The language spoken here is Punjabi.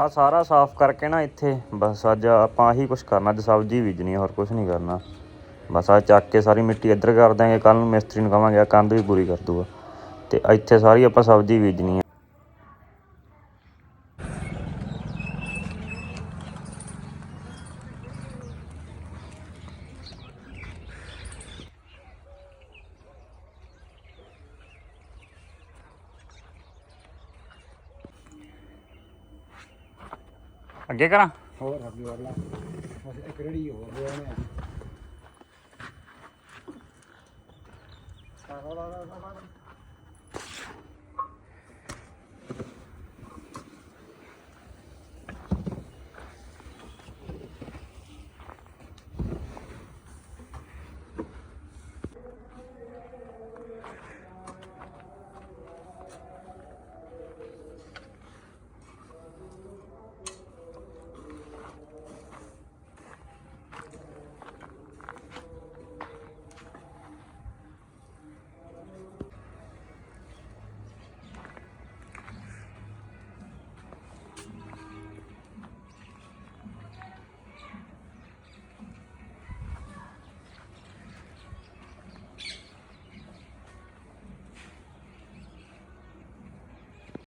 ਆ ਸਾਰਾ ਸਾਫ਼ ਕਰਕੇ ਨਾ ਇੱਥੇ, ਬਸ ਅੱਜ ਆਪਾਂ ਆਹੀ ਕੁਝ ਕਰਨਾ, ਅੱਜ ਸਬਜ਼ੀ ਬੀਜਣੀ ਆ, ਹੋਰ ਕੁਝ ਨਹੀਂ ਕਰਨਾ। ਬਸ ਆ ਚੱਕ ਕੇ ਸਾਰੀ ਮਿੱਟੀ ਇੱਧਰ ਕਰ ਦਾਂਗੇ ਕੱਲ ਨੂੰ ਮਿਸਤਰੀ ਨੂੰ ਕਵਾਂਗੇ ਆ ਕੰਧ ਵੀ ਪੂਰੀ ਕਰ ਦੂਗਾ। ਤੇ ਇੱਥੇ ਸਾਰੀ ਆਪਾਂ ਸਬਜ਼ੀ ਬੀਜਣੀ ਆ। ਅੱਗੇ ਕਰਾਂ? ਹੋਰ, ਅੱਗੇ ਵਾਲਾ ਬਸ ਇੱਕ ਰੜੀ ਹੋ ਗਿਆ ਨੇ ਸਾਰਾ ਲਾ ਲਾ ਲਾ